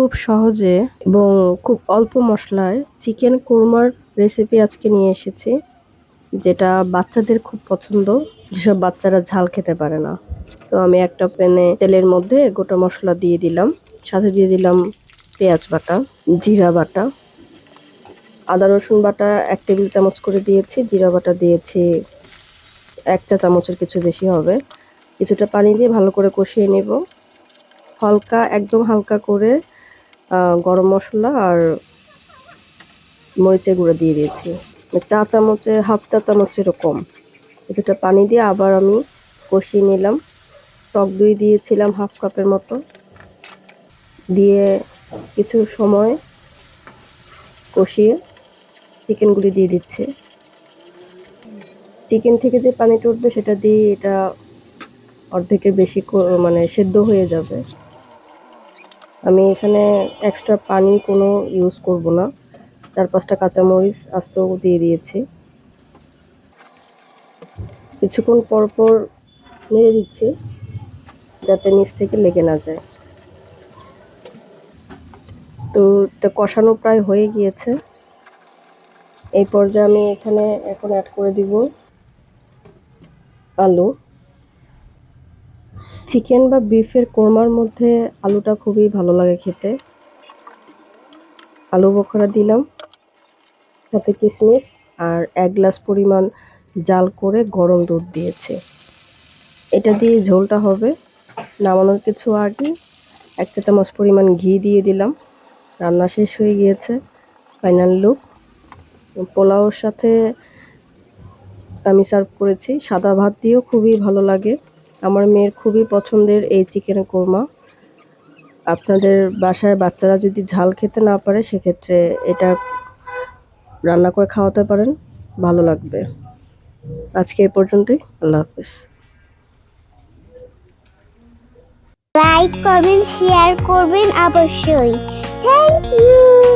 খুব সহজে এবং খুব অল্প মশলায় চিকেন কোরমার রেসিপি আজকে নিয়ে এসেছি, যেটা বাচ্চাদের খুব পছন্দ। যেসব বাচ্চারা ঝাল খেতে পারে না। তো আমি একটা প্যানে তেলের মধ্যে গোটা মশলা দিয়ে দিলাম। সাথে দিয়ে দিলাম পেঁয়াজ বাটা, জিরা বাটা। আদা, রসুন বাটা এক টেবিল চামচ করে দিয়েছি। জিরা বাটা দিয়েছি একটা চামচের কিছু বেশি হবে। কিছুটা পানি দিয়ে ভালো করে কষিয়ে নেব। হালকা, একদম হালকা করে গরম মশলা আর মরিচের গুঁড়ো দিয়ে দিয়েছি। মানে চা চামচে হাফ চা চামচ এরকম কিছুটা পানি দিয়ে আবার আমি কষিয়ে নিলাম। টক দই দিয়েছিলাম হাফ কাপের মতো। দিয়ে কিছু সময় কষিয়ে চিকেনগুলি দিয়ে দিচ্ছে। চিকেন থেকে যে পানিটা উঠবে সেটা দিয়ে এটা অর্ধেকের বেশি মানে সেদ্ধ হয়ে যাবে। আমি এখানে এক্সট্রা পানি কোনো ইউজ করব না। চার পাঁচটা কাঁচামরিচ আস্তেও দিয়ে দিয়েছি। কিছুক্ষণ পর পর নেড়ে দিচ্ছি, যাতে নিচ থেকে লেগে না যায়। তো এটা কষানো প্রায় হয়ে গিয়েছে। এই পর্যায়ে আমি এখানে এখন অ্যাড করে দিব আলু। চিকেন বা বিফের কোরমার মধ্যে আলুটা খুবই ভালো লাগে খেতে। আলু বখরা দিলাম, সাথে কিশমিশ আর এক গ্লাস পরিমাণ জাল করে গরম দুধ দিয়েছে। এটা দিয়ে ঝোলটা হবে। নামানোর কিছু আগে এক চা চামচ পরিমাণ ঘি দিয়ে দিলাম। রান্না শেষ হয়ে গিয়েছে, ফাইনাল লুক। পোলাওর সাথে আমি সার্ভ করেছি, সাদা ভাত দিয়েও খুবই ভালো লাগে। আমার মেয়ের খুবই পছন্দের এই চিকেন কোরমা। আপনাদের বাসায় বাচ্চারা যদি ঝাল খেতে না পারে, সেক্ষেত্রে এটা রান্না করে খাওয়াতে পারেন। ভালো লাগবে। আজকে এ পর্যন্তই। আল্লাহ হাফিজ। লাইক করবেন শেয়ার করবেন অবশ্যই। Thank you